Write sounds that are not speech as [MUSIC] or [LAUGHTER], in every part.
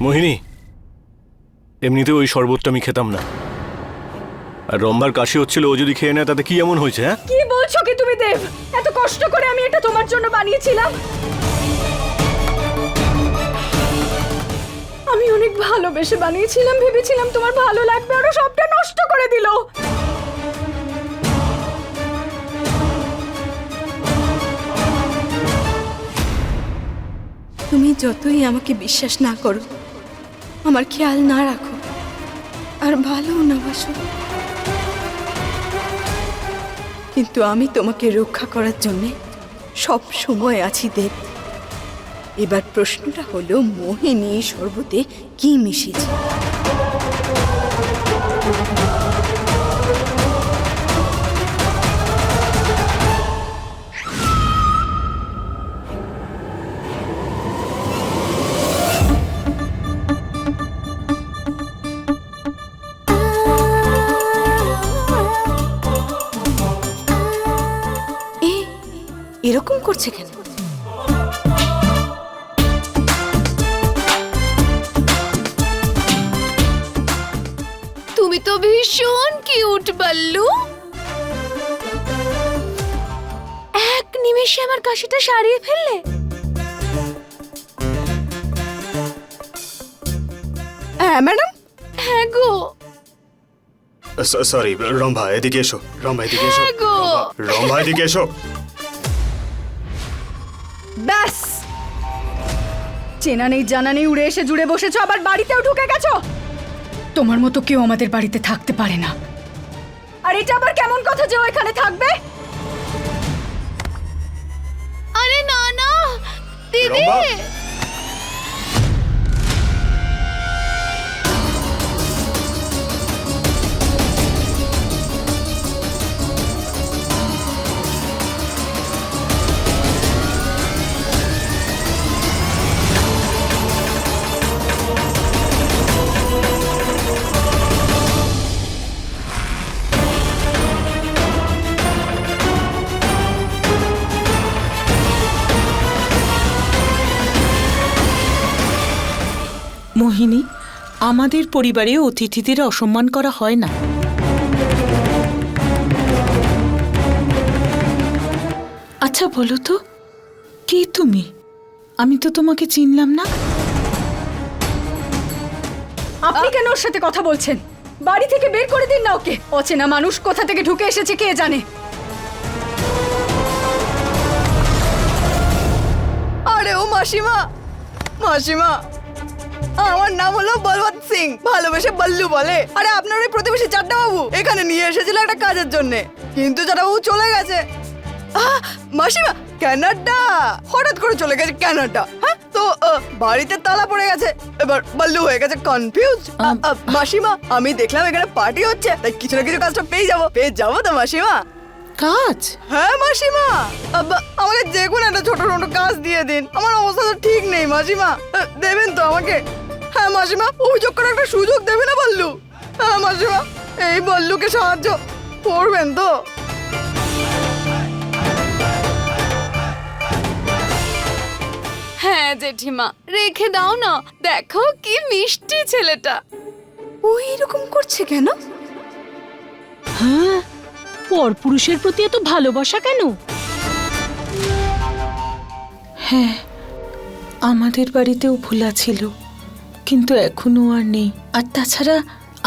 মোহিনী এমনিতে ওই শরবতটা আমি খেতাম না। আর রম্বার কাশি হচ্ছিল ও যদি খেয়ে নেয় তাতে কি এমন হয়েছে হ্যাঁ? কি বলছো কি তুমি দেব? এত কষ্ট করে আমি এটা তোমার জন্য বানিয়েছিলাম। আমি অনেক ভালোবেসে বানিয়েছিলাম ভেবেছিলাম তোমার ভালো লাগবে ওরা সবটা নষ্ট করে দিল। তুমি যতই আমাকে বিশ্বাস না করো আমার খেয়াল না রাখো। আর ভালো না বাসো। কিন্তু আমি তোমাকে রক্ষা করার জন্যে সব সময় আছি, দেব। এবার প্রশ্নটা হলো, মোহিনী শরবতে কি মিশিয়েছে করছে কেন? তুমি তো ভীষণ কিউট বাল্লু। এক নিমেষে আমার কাশিটা সারিয়ে ফেললে? হ্যাঁ ম্যাডাম? হ্যাঁ গো। সরি রম্ভা এদিকে এসো। রম্ভা এদিকে এসো। হ্যাঁ রম্ভা এদিকে এসো। ব্যাস! চেনা নেই জানা নেই উড়ে এসে জুড়ে বসেছো আবার বাড়িতেও ঢুকে গেছো? তোমার মতো কেউ আমাদের বাড়িতে থাকতে পারে না। আর এটা আবার কেমন কথা যে ও এখানে থাকবে? আরে না না দিদি! মোহিনী আমাদের পরিবারে অতিথিদের অসম্মান করা হয় না। আচ্ছা বলো তো, কে তুমি? আমি তো তোমাকে চিনলাম না। আপনি কেন ওর সাথে কথা বলছেন? বাড়ি থেকে বের করে দিন না ওকে। অচেনা মানুষ কোথা থেকে ঢুকে এসেছে কে জানে? আরে ও মাসিমা মাসিমা। আমার নাম হলো বলবন্ত সিং। ভালোবেসে বল্লু বলে। আরে আপনার ওই প্রতিবেশী চাড্ডা বাবু এখানে নিয়ে এসেছিল একটা কাজের জন্য। কিন্তু চাড্ডা বাবু চলে গেছে। আহ, মাসিমা কানাডা হঠাৎ করে চলে গেছে কানাডা হ্যাঁ তো আহ, বাড়িতে তালা পড়ে গেছে। এবার বল্লু হয়ে গেছে কনফিউজ মাসিমা আমি দেখলাম এখানে পার্টি হচ্ছে। তাই কিছু না কিছু কাজটা পেয়ে যাব। পেয়ে যাব তো মাসিমা? কাজ? হ্যাঁ মাসিমা। আব্বা, আমাকে যে কোনো একটা ছোট ছোট কাজ দিয়ে দিন। আমার অবস্থা তো ঠিক নেই মাসিমা। আহ, দেবেন তো আমাকে। হ্যাঁ মাসিমা অভিযোগ করার একটা সুযোগ দেবে না বল্লু। হ্যাঁ মাসিমা এই বল্লুকে সাহায্য করবেন তো। হ্যাঁ জেঠিমা রেখে দাও না। দেখো কি মিষ্টি ছেলেটা। ও এরকম করছে কেন? হ্যাঁ পরপুরুষের প্রতি এত ভালোবাসা কেন? হ্যাঁ আমাদের বাড়িতেও ভোলা ছিল। কিন্তু এখনও আর নেই। আর তাছাড়া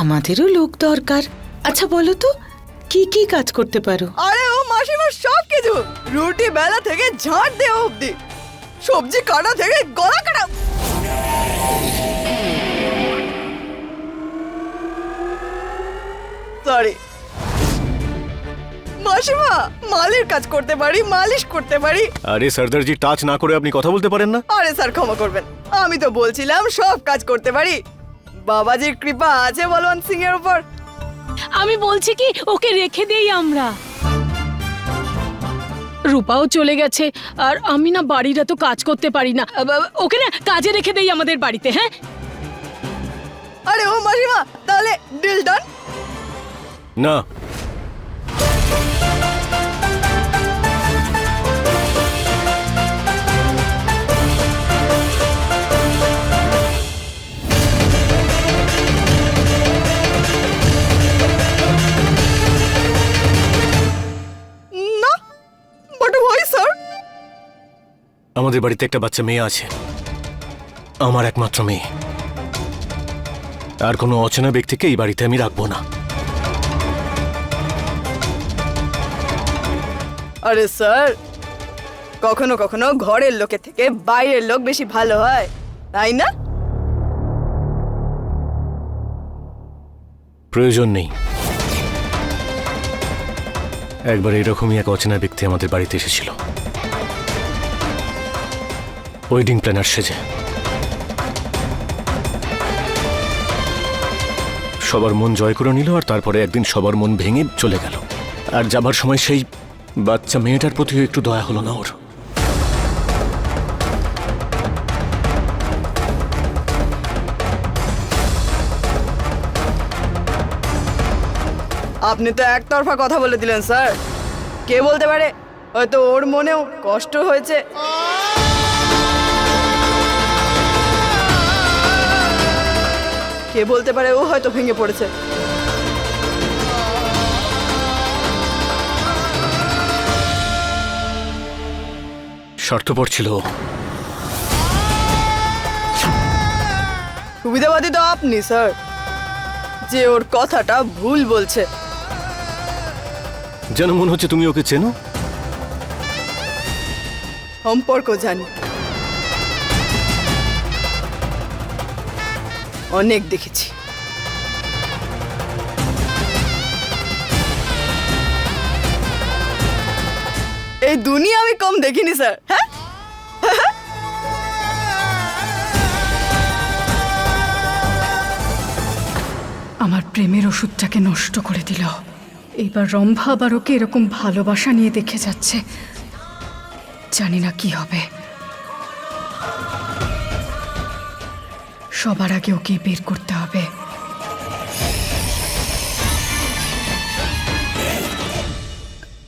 আমাদেরও লোক দরকার। আচ্ছা বলো তো, কি কি কাজ করতে পারো? আরে ও মাসিমা, সব কিছু। রুটি বেলা থেকে ঝাড় দেওয়া অবধি। সবজি কাটা থেকে গলা কাটা সরি মাসিমা মালির কাজ করতে পারি মালিশ করতে পারি। আরে সর্দারজি টাচ না করে আপনি কথা বলতে পারেন না। আরে স্যার ক্ষমা করবেন। আমি তো বলছিলাম সব কাজ করতে পারি। বাবাজির কৃপা আছে বলবন্ত সিং এর উপর। আমি বলছি কি ওকে রেখে দেই আমরা। রূপাও চলে গেছে আর আমি না বাড়ির এত কাজ করতে পারি না। ওকে না কাজে রেখে দেই আমাদের বাড়িতে হ্যাঁ? আরে ও মাসিমা তাহলে ডিল ডান। না আমাদের বাড়িতে একটা বাচ্চা মেয়ে আছে। আমার একমাত্র মেয়ে। আর কোনো অচেনা ব্যক্তিকে এই বাড়িতে আমি রাখব না। আরে স্যার কখনো কখনো ঘরের লোকের থেকে বাইরের লোক বেশি ভালো হয় তাই না? প্রয়োজন নেই। একবার এরকমই এক অচেনা ব্যক্তি আমাদের বাড়িতে এসেছিল। ওয়েডিং প্ল্যানার সেজে। সবার মন জয় করে নিল আর তারপরে একদিন সবার মন ভেঙে চলে গেল। আর যাবার সময় সেই বাচ্চা মেয়েটার প্রতিও একটু দয়া হলো না ওর। আপনি তো একতরফা কথা বলে দিলেন, স্যার। কে বলতে পারে? হয়তো ওর মনেও কষ্ট হয়েছে। কে বলতে পারে ও হয়তো ভেঙে পড়েছে। স্বার্থপর ছিল। সুবিধাবাদী তো আপনি স্যার। যে ওর কথাটা ভুল বলছে। যেন মনে হচ্ছে তুমি ওকে চেনো। সম্পর্ক জানি। অনেক দেখেছি। এই দুনিয়া আমি কম দেখিনি, স্যার। হ্যাঁ? আমার প্রেমের ওষুধটাকে নষ্ট করে দিল। এইবার রম্ভা আবার ওকে এরকম ভালোবাসা নিয়ে দেখে যাচ্ছে? জানি না কি হবে। সবার আগে ওকে বের করতে হবে।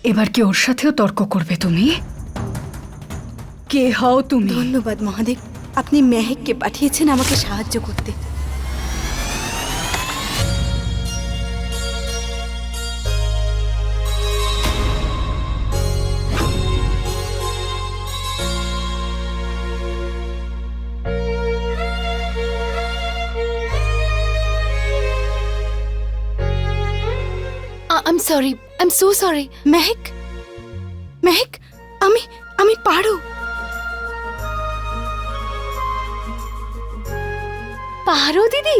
এবার কি ওর সাথেও তর্ক করবে তুমি? কে হও তুমি? ধন্যবাদ মহাদেব। আপনি মেহেককে পাঠিয়েছেন আমাকে সাহায্য করতে। Sorry I am so sorry Mehek Mehek আমি আমি পারো পারো দিদি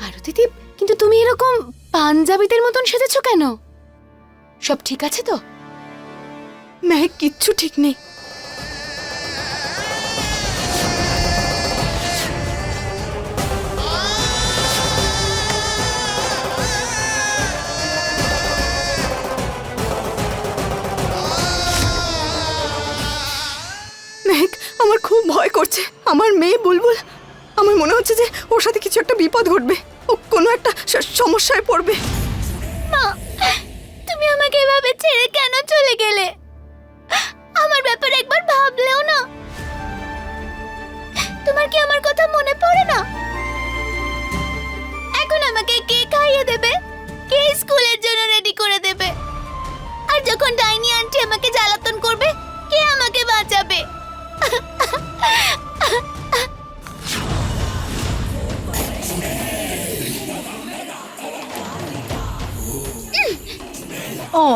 পারো দিদি কিন্তু তুমি এরকম পাঞ্জাবিদের মতন সেজেছো কেন? সব ঠিক আছে তো? মেহেক, কিচ্ছু ঠিক নেই। ভয় করছে। আমার মেয়ে বুলবুল, আমার মনে হচ্ছে যে ওর সাথে কিছু একটা বিপদ ঘটবে। ও কোনো একটা সমস্যায় পড়বে। তুমি আমাকে এভাবে ছেড়ে কেন চলে গেলে? আমার ব্যাপারে একবার ভাবলেও না। তোমার কি আমার কথা মনে পড়ে না? এখন আমাকে কে খাইয়ে দেবে? কে স্কুলের জন্য রেডি করে দেবে? আর যখন ডাইনি আন্টি আমাকে জ্বালাতন করবে, কে আমাকে বাঁচাবে? [LAUGHS] ও।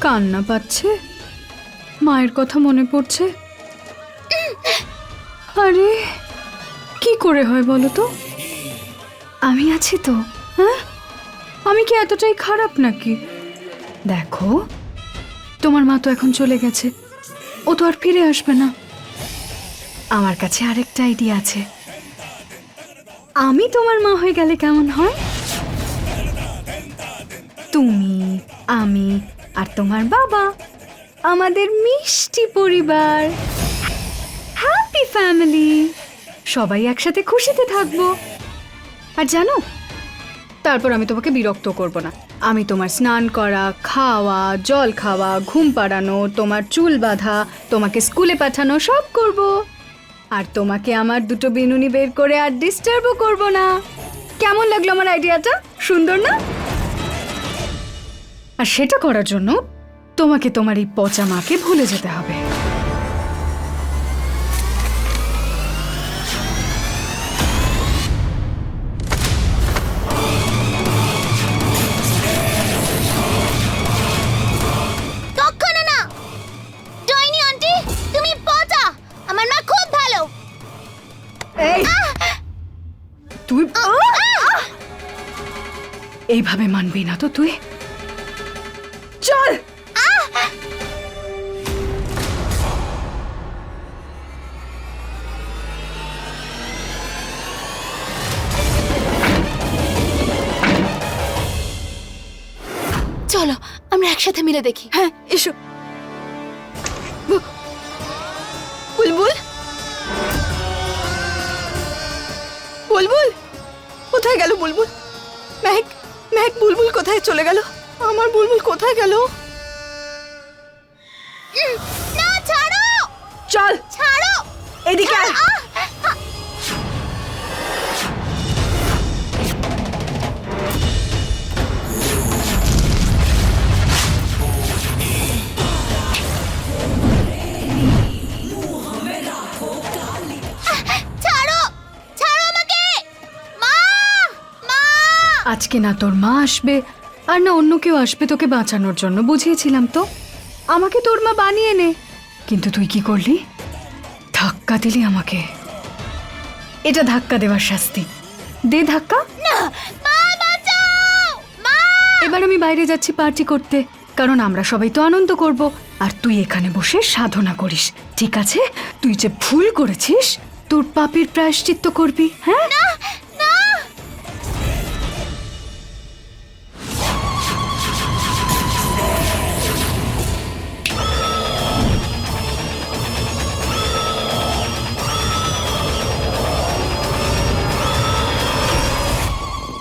কান্না পাচ্ছে? মায়ের কথা মনে পড়ছে? আরে, কি করে হয় বলো তো? আমি আছি তো হ্যাঁ? আমি কি এতটাই খারাপ নাকি? দেখো, তোমার মা তো এখন চলে গেছে। ও তো আর ফিরে আসবে না। আমার কাছে আরেকটা আইডিয়া আছে। আমি তোমার মা হয়ে গেলে কেমন হয়? তুমি, আমি আর তোমার বাবা, আমাদের মিষ্টি পরিবার। হ্যাপি ফ্যামিলি সবাই একসাথে খুশিতে থাকব। আর জানো, তারপর আমি তোমাকে বিরক্ত করব না। আমি তোমার স্নান করা, খাওয়া, জল খাওয়া, ঘুম পাড়ানো, তোমার চুল বাঁধা, তোমাকে স্কুলে পাঠানো সব করব। আর তোমাকে আমার দুটো বিনুনি বের করে আর ডিস্টার্বও করব না। কেমন লাগল আমার আইডিয়াটা? সুন্দর না? আর সেটা করার জন্য তোমাকে তোমার এই পচা মাকে ভুলে যেতে হবে। এইভাবে মানবি না তো তুই? চল! চলো আমরা একসাথে মিলে দেখি। হ্যাঁ এসো। বুলবুল? বুলবুল? কোথায় গেল বুলবুল? মেঘ মেঘ বুলবুল কোথায় চলে গেল? আমার বুলবুল কোথায় গেল? না ছাড়ো! চল! ছাড়ো! এদিকে আয়। আজকে না তোর মা আসবে আর না অন্য কেউ আসবে তোকে বাঁচানোর জন্য বুঝিয়েছিলাম তো। আমাকে তোর মা বানিয়ে নে। কিন্তু তুই কি করলি? ধাক্কা দিলি আমাকে। এটা ধাক্কা দেওয়ার শাস্তি। দে ধাক্কা। এবার আমি বাইরে যাচ্ছি পার্টি করতে কারণ আমরা সবাই তো আনন্দ করব। আর তুই এখানে বসে সাধনা করিস ঠিক আছে? তুই যে ভুল করেছিস তোর পাপের প্রায়শ্চিত্ত করবি হ্যাঁ?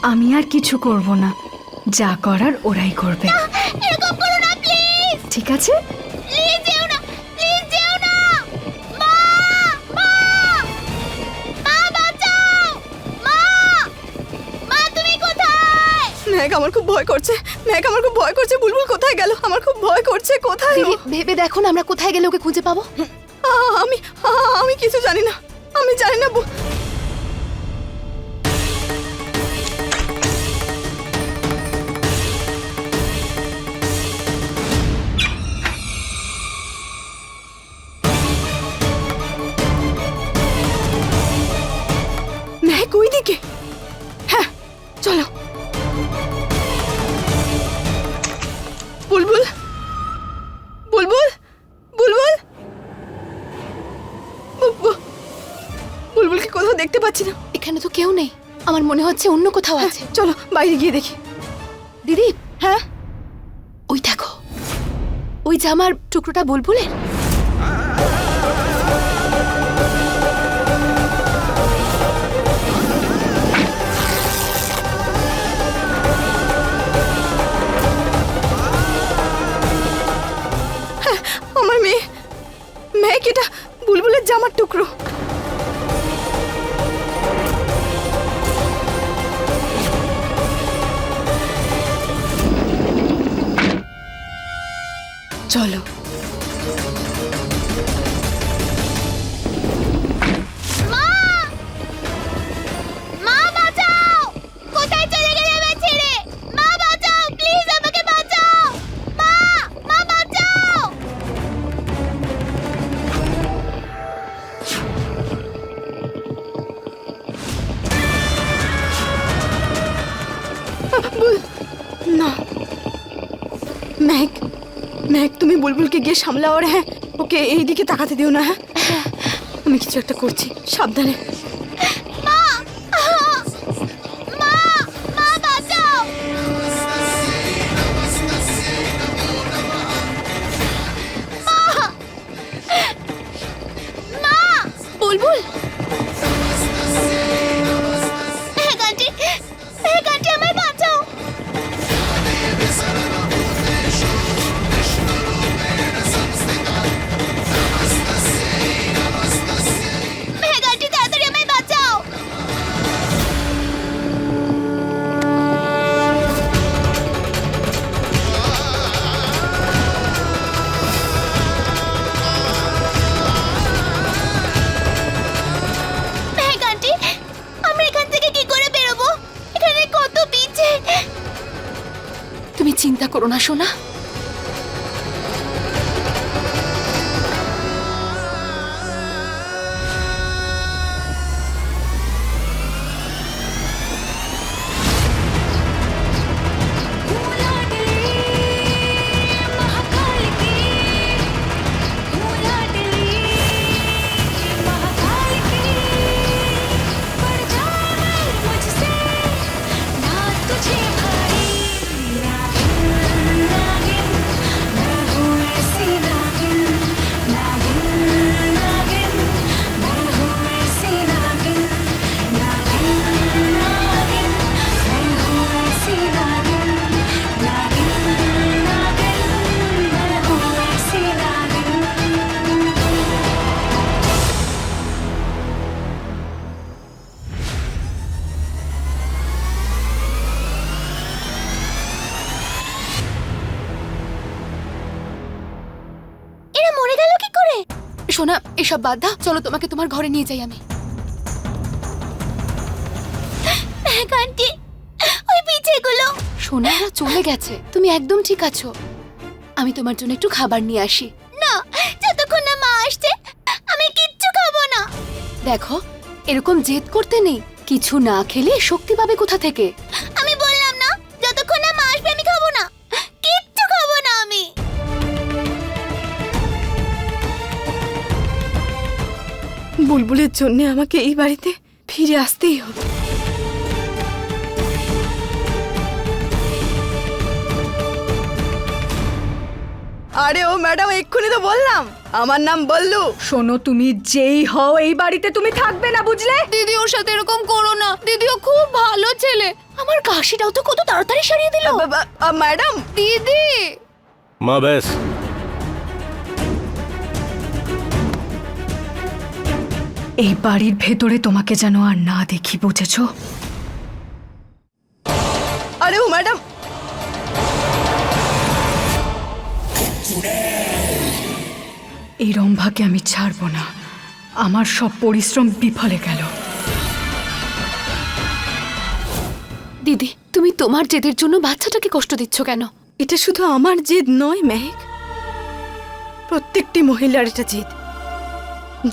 আমি আর কিছু করব না। যা করার ওরাই করবে। এরকম করো না প্লিজ ঠিক আছে? প্লিজ যেও না প্লিজ যেও না! মা মা! মা বাঁচাও! মা! মা তুমি কোথায়? মেঘ আমার খুব ভয় করছে। মেঘ আমার খুব ভয় করছে। বুলবুল কোথায় গেল? আমার খুব ভয় করছে। কোথায় ও? দিদি ভেবে দেখো না আমরা কোথায় গেলে ওকে খুঁজে পাবো। আ, আমি আ, আমি কিছু জানি না। আমি জানি না বু- চলো। বুলবুল। বুলবুল। বুলবুল। বুলবুলকে কোথাও দেখতে পাচ্ছি না। এখানে তো কেউ নেই। আমার মনে হচ্ছে অন্য কোথাও আছে। চলো বাইরে গিয়ে দেখি। দিদি হ্যাঁ? ওই দেখো। ওই জামার টুকরোটা বুলবুলের? বুলবুলের জামার টুকরো। চলো। গিয়ে সামলাও রে। ওকে এইদিকে তাকাতে দিও না হ্যাঁ? আমি কিছু একটা করছি সাবধানে। করো না সোনা। এসব বাদ দাও। চলো তোমাকে তোমার ঘরে নিয়ে যাই আমি। ওই চলে গেছে। তুমি একদম ঠিক আছো। আমি তোমার জন্য একটু খাবার নিয়ে আসি। না যতক্ষণ না মা আসছে আমি কিচ্ছু খাব না। দেখো এরকম জেদ করতে নেই। কিছু না খেলে শক্তি পাবে কোথা থেকে? বুলবুলের জন্য আমাকে এই বাড়িতে ফিরে আসতেই হবে। আরে ও ম্যাডাম এক্ষুনি তো বললাম। আমার নাম বল্লু। শোনো তুমি যেই হও এই বাড়িতে তুমি থাকবে না বুঝলে? দিদি ওর সাথে এরকম করো না। দিদিও খুব ভালো ছেলে। আমার কাশিটাও তো কত তাড়াতাড়ি সারিয়ে দিল। ম্যাডাম। দিদি! মা ব্যাস। এই বাড়ির ভেতরে তোমাকে যেন আর না দেখি বুঝেছ? আরে ও ম্যাডাম! এই রম্ভাকে আমি ছাড়বো না। আমার সব পরিশ্রম বিফলে গেল। দিদি তুমি তোমার জেদের জন্য বাচ্চাটাকে কষ্ট দিচ্ছ কেন? এটা শুধু আমার জেদ নয় মেহেক। প্রত্যেকটি মহিলার এটা জেদ।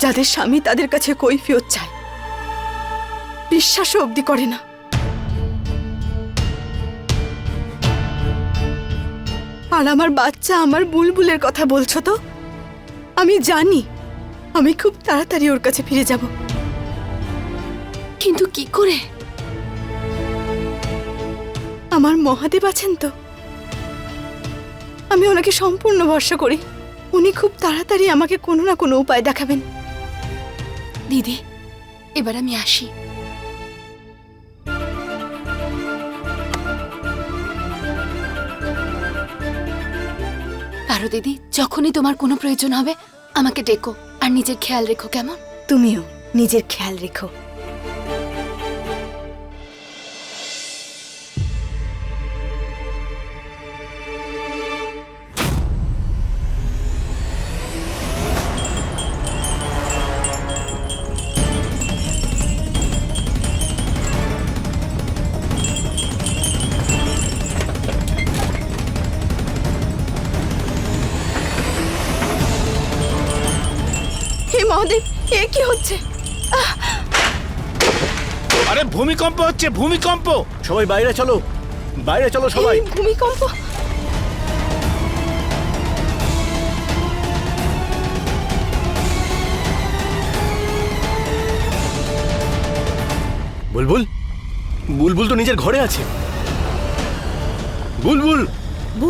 যাদের স্বামী তাদের কাছে কৈফিয়ত চায়, বিশ্বাসও অবধি করে না। আর আমার বাচ্চা, আমার বুলবুলের কথা বলছো তো? আমি জানি, আমি খুব তাড়াতাড়ি ওর কাছে ফিরে যাব। কিন্তু কি করে? আমার মহাদেব আছেন তো? আমি ওনাকে সম্পূর্ণ ভরসা করি। উনি খুব তাড়াতাড়ি আমাকে কোনো না কোনো উপায় দেখাবেন। দিদি, এবার আমি আসি। পারো দিদি, যখনই তোমার কোনো প্রয়োজন হবে, আমাকে ডেকো, আর নিজের খেয়াল রেখো, কেমন? তুমিও নিজের খেয়াল রেখো। হচ্ছে ভূমিকম্প। সবাই বাইরে চলো। বাইরে চলো সবাই। ভূমিকম্প? বুলবুল? বুলবুল তো নিজের ঘরে আছে। বুলবুল!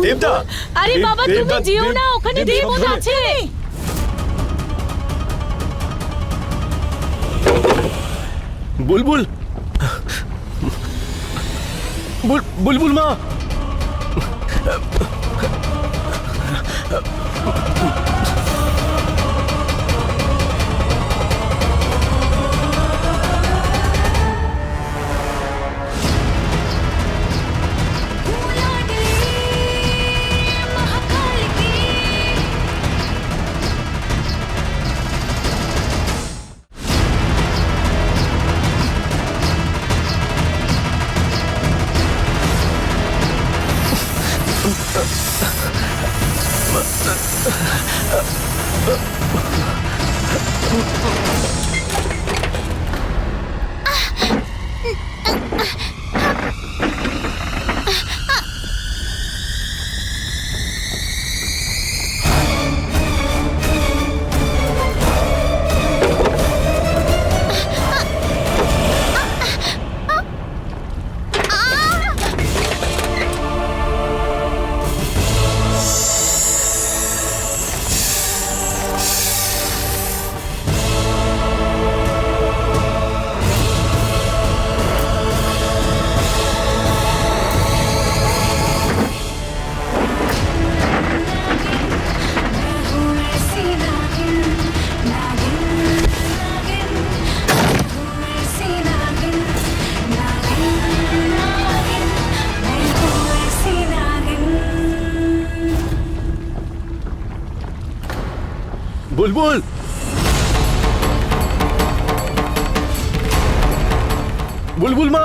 দেবদা! আরে বাবা তুমি দেবদা- যেও না ওখানে দেব- দেব আছে বুলবুল বুল বুলবুল মা! বুলবুল মা!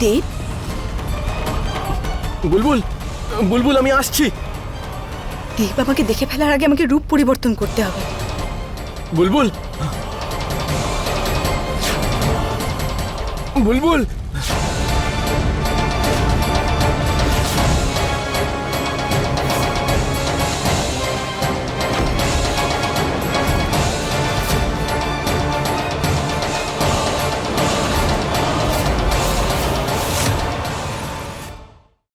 দেব বুলবুল বুলবুল আমি আসছি। দেব আমাকে দেখে ফেলার আগে আমাকে রূপ পরিবর্তন করতে হবে। বুলবুল। বুলবুল